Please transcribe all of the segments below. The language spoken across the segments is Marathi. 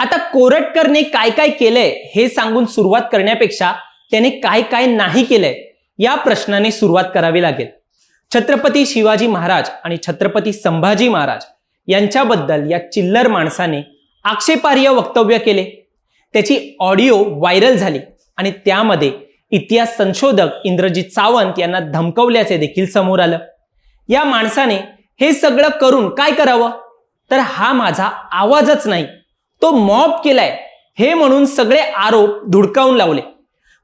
आता कोरटकरने काय काय केलंय हे सांगून सुरुवात करण्यापेक्षा त्याने काय काय नाही केलंय या प्रश्नाने सुरुवात करावी लागेल. छत्रपती शिवाजी महाराज आणि छत्रपती संभाजी महाराज यांच्याबद्दल या चिल्लर माणसाने आक्षेपार्ह वक्तव्य केले. त्याची ऑडिओ व्हायरल झाली आणि त्यामध्ये इतिहास संशोधक इंद्रजित सावंत यांना धमकवल्याचे देखील समोर आलं. या माणसाने हे सगळं करून काय करावं? तर हा माझा आवाजच नाही. तो मॉब केलाय. हे म्हणून सगळे आरोप धुडकावून लावले.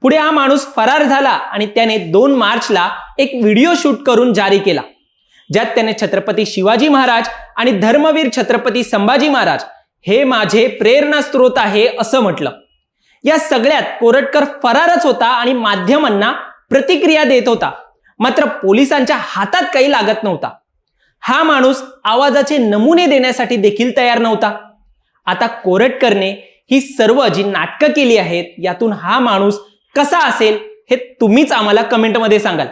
पुढे हा माणूस फरार झाला आणि त्याने दोन मार्चला एक व्हिडिओ शूट करून जारी केला. ज्यात त्याने छत्रपती शिवाजी महाराज आणि धर्मवीर छत्रपती संभाजी महाराज हे माझे प्रेरणा स्रोत आहे असं म्हटलं. या सगळ्यात कोरटकर फरारच होता आणि माध्यमांना प्रतिक्रिया देत होता. मात्र पोलिसांच्या हातात काही लागत नव्हता. हा माणूस आवाजाचे नमुने देण्यासाठी देखील तयार नव्हता. आता कोरटकरने ही सर्व जी नाटकं केली आहेत यातून हा माणूस कसा असेल हे तुम्हीच आम्हाला कमेंटमध्ये सांगाल.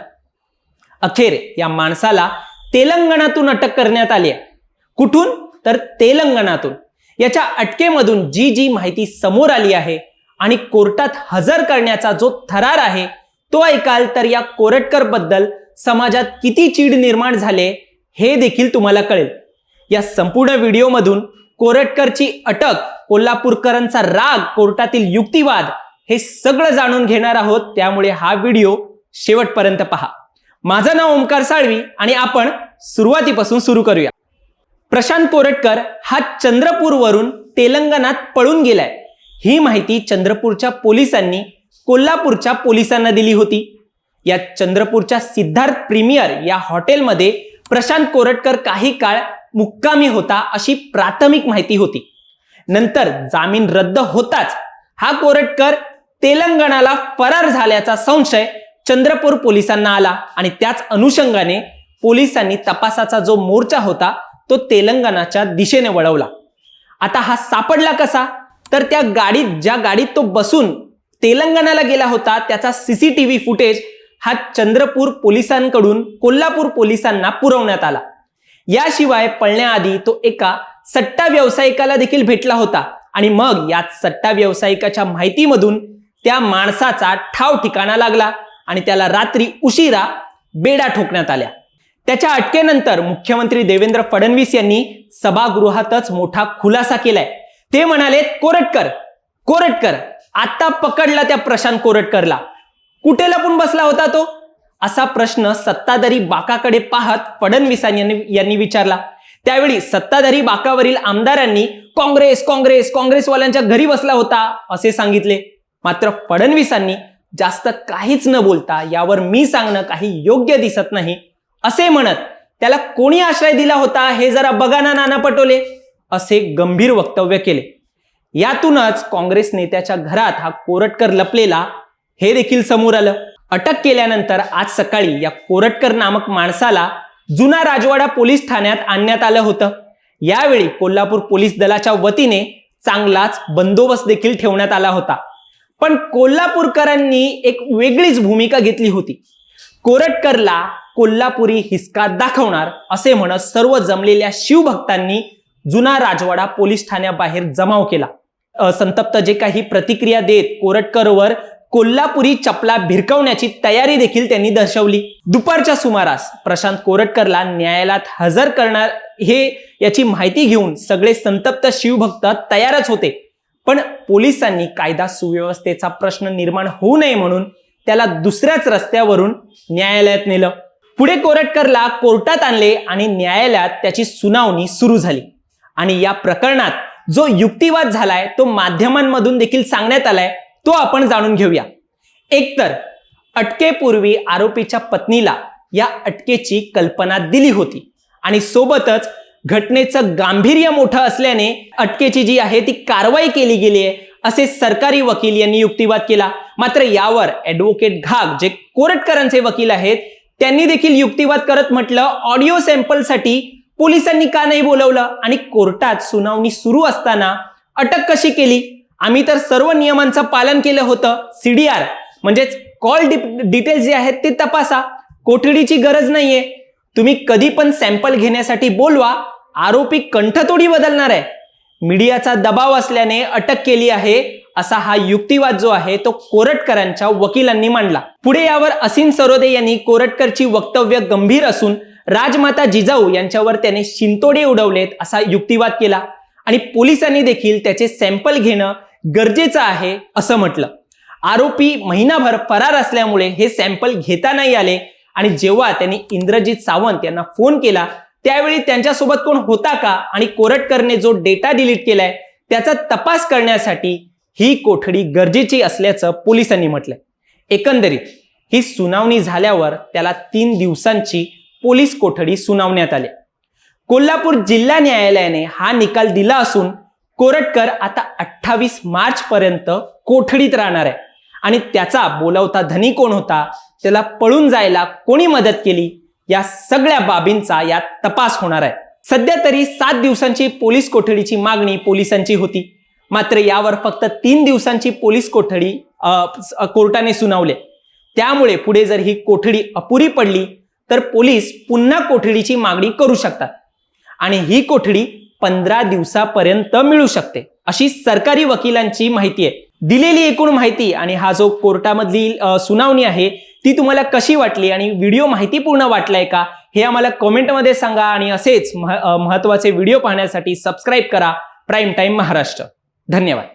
अखेर या माणसाला तेलंगणातून अटक करण्यात आली आहे. कुठून? तर तेलंगणातून. याच्या अटकेमधून जी जी माहिती समोर आली आहे आणि कोर्टात हजर करण्याचा जो थरार आहे तो ऐकाल तर या कोरटकरबद्दल समाजात किती चीड निर्माण झाले हे देखील तुम्हाला कळेल. या संपूर्ण व्हिडिओमधून कोरटकरची अटक कोल्हापूरकरांचा राग कोर्टातील युक्तिवाद हे सगळं जाणून घेणार आहोत. त्यामुळे हा व्हिडिओ शेवटपर्यंत पहा. माझं नाव ओमकार साळवी आणि आपण सुरुवातीपासून सुरू करूया. प्रशांत कोरटकर हा चंद्रपूरवरून तेलंगणात पळून गेलाय. ही माहिती चंद्रपूरच्या पोलिसांनी कोल्हापूरच्या पोलिसांना दिली होती. या चंद्रपूरच्या सिद्धार्थ प्रीमियर या हॉटेलमध्ये प्रशांत कोरटकर काही काळ मुक्कामी होता अशी प्राथमिक माहिती होती. नंतर जामीन रद्द होताच हा कोरटकर तेलंगणाला फरार झाल्याचा संशय चंद्रपूर पोलिसांना आला आणि त्याच अनुषंगाने पोलिसांनी तपासाचा जो मोर्चा होता तो तेलंगणाच्या दिशेने वळवला. आता हा सापडला कसा? तर त्या गाडीत ज्या गाडीत तो बसून तेलंगणाला गेला होता त्याचा सीसीटीव्ही फुटेज हा चंद्रपूर पोलिसांकडून कोल्हापूर पोलिसांना पुरवण्यात आला. याशिवाय पळण्याआधी तो एका सट्टा व्यावसायिकाला देखील भेटला होता. आणि मग यात सट्टा व्यावसायिकाच्या माहितीमधून त्या माणसाचा ठाव ठिकाणा लागला आणि त्याला रात्री उशिरा बेडा ठोकण्यात आल्या. त्याच्या अटकेनंतर मुख्यमंत्री देवेंद्र फडणवीस यांनी सभागृहातच मोठा खुलासा केलाय. ते म्हणाले कोरटकर कोरटकर आता पकडला त्या प्रशांत कोरटकरला. कुठे लपून बसला होता तो? असा प्रश्न सत्ताधारी बाकाकडे पाहत फडणवीसांनी यांनी विचारला. त्यावेळी सत्ताधारी बाकावरील आमदारांनी काँग्रेस काँग्रेस काँग्रेसवाल्यांच्या घरी बसला होता असे सांगितले. मात्र फडणवीसांनी जास्त काहीच न बोलता यावर मी सांगणं काही योग्य दिसत नाही असे म्हणत त्याला कोणी आश्रय दिला होता हे जरा बघा ना नाना पटोले असे गंभीर वक्तव्य केले. यातूनच काँग्रेस नेत्याच्या घरात हा कोरटकर लपलेला हे देखील समोर आलं. अटक केल्यानंतर आज सकाळी या कोरटकर नामक माणसाला जुना राजवाडा पोलीस ठाण्यात आणण्यात आलं होतं. यावेळी कोल्हापूर पोलीस दलाच्या वतीने चांगलाच बंदोबस्त देखील ठेवण्यात आला होता. पण कोल्हापूरकरांनी एक वेगळीच भूमिका घेतली होती. कोरटकरला कोल्हापुरी हिसका दाखवणार असे म्हणत सर्व जमलेल्या शिवभक्तांनी जुना राजवाडा पोलीस ठाण्याबाहेर जमाव केला. संतप्त जे काही प्रतिक्रिया देत कोरटकरवर कोल्हापुरी चपला भिरकवण्याची तयारी देखील त्यांनी दर्शवली. दुपारच्या सुमारास प्रशांत कोरटकरला न्यायालयात हजर करणार हे याची माहिती घेऊन सगळे संतप्त शिवभक्त तयारच होते. पण पोलिसांनी कायदा सुव्यवस्थेचा प्रश्न निर्माण होऊ नये म्हणून त्याला दुसऱ्याच रस्त्यावरून न्यायालयात नेलं. पुढे कोरटकरला कोर्टात आणले आणि न्यायालयात त्याची सुनावणी सुरू झाली. आणि या प्रकरणात जो युक्तिवाद झालाय तो माध्यमांमधून देखील सांगण्यात आलाय. तो आपण जाणून घेऊया. एकतर अटकेपूर्वी आरोपीच्या पत्नीला या अटकेची कल्पना दिली होती आणि सोबतच घटनेचं गांभीर्य मोठं असल्याने अटकेची जी आहे ती कारवाई केली गेली आहे असे सरकारी वकील यांनी युक्तिवाद केला. मात्र यावर ॲडव्होकेट घाग जे कोरटकरांचे वकील आहेत त्यांनी देखील युक्तिवाद करत म्हटलं ऑडिओ सॅम्पलसाठी पोलिसांनी का नाही बोलवलं? आणि कोर्टात सुनावणी सुरू असताना अटक कशी केली? आम्ही तर सर्व नियमांचं पालन केलं होतं सीडीआर म्हणजेच कॉल डिटेल्स जे आहेत ते तपासा. कोठडीची गरज नाहीये. तुम्ही कधी पण सॅम्पल घेण्यासाठी बोलवा. आरोपी कंठतोडी बदलणार आहे. मीडियाचा दबाव असल्याने अटक केली आहे असा हा युक्तिवाद जो आहे तो कोरटकरांच्या वकिलांनी मांडला. पुढे यावर असीम सरोदे यांनी कोरटकरची वक्तव्य गंभीर असून राजमाता जिजाऊ यांच्यावर त्याने शिंतोडे उडवलेत असा युक्तिवाद केला. आणि पोलिसांनी देखील त्याचे सॅम्पल घेणं गरजेचं आहे असं म्हटलं. आरोपी महिनाभर फरार असल्यामुळे हे सॅम्पल घेता नाही आले आणि जेव्हा त्यांनी इंद्रजित सावंत यांना फोन केला त्यावेळी त्यांच्यासोबत कोण होता का आणि कोरटकरने जो डेटा डिलीट केलाय त्याचा तपास करण्यासाठी ही कोठडी गरजेची असल्याचं पोलिसांनी म्हटलंय. एकंदरीत ही सुनावणी झाल्यावर त्याला तीन दिवसांची पोलीस कोठडी सुनावण्यात आली. कोल्हापूर जिल्हा न्यायालयाने हा निकाल दिला असून कोरटकर आता अठ्ठावीस मार्च पर्यंत कोठडीत राहणार आहे. आणि त्याचा बोलावता धनी कोण होता त्याला पळून जायला कोणी मदत केली या सगळ्या बाबींचा यात तपास होणार आहे. सध्या तरी सात दिवसांची पोलीस कोठडीची मागणी पोलिसांची होती. मात्र यावर फक्त तीन दिवसांची पोलीस कोठडी कोर्टाने सुनावले. त्यामुळे पुढे जर ही कोठडी अपुरी पडली तर पोलीस पुन्हा कोठडीची मागणी करू शकतात. आणि ही कोठडी पंधरा दिवसापर्यंत मिळू शकते. अशी सरकारी वकिलांची माहिती आहे. दिलेली एकूण माहिती आणि हा जो कोर्टामधली सुनावणी आहे ती तुम्हाला कशी वाटली आणि व्हिडिओ माहितीपूर्ण वाटलाय का हे आम्हाला कमेंटमध्ये सांगा आणि असेच मह- व्हिडिओ पाहण्यासाठी सबस्क्राईब करा. Prime time Maharashtra. धन्यवाद.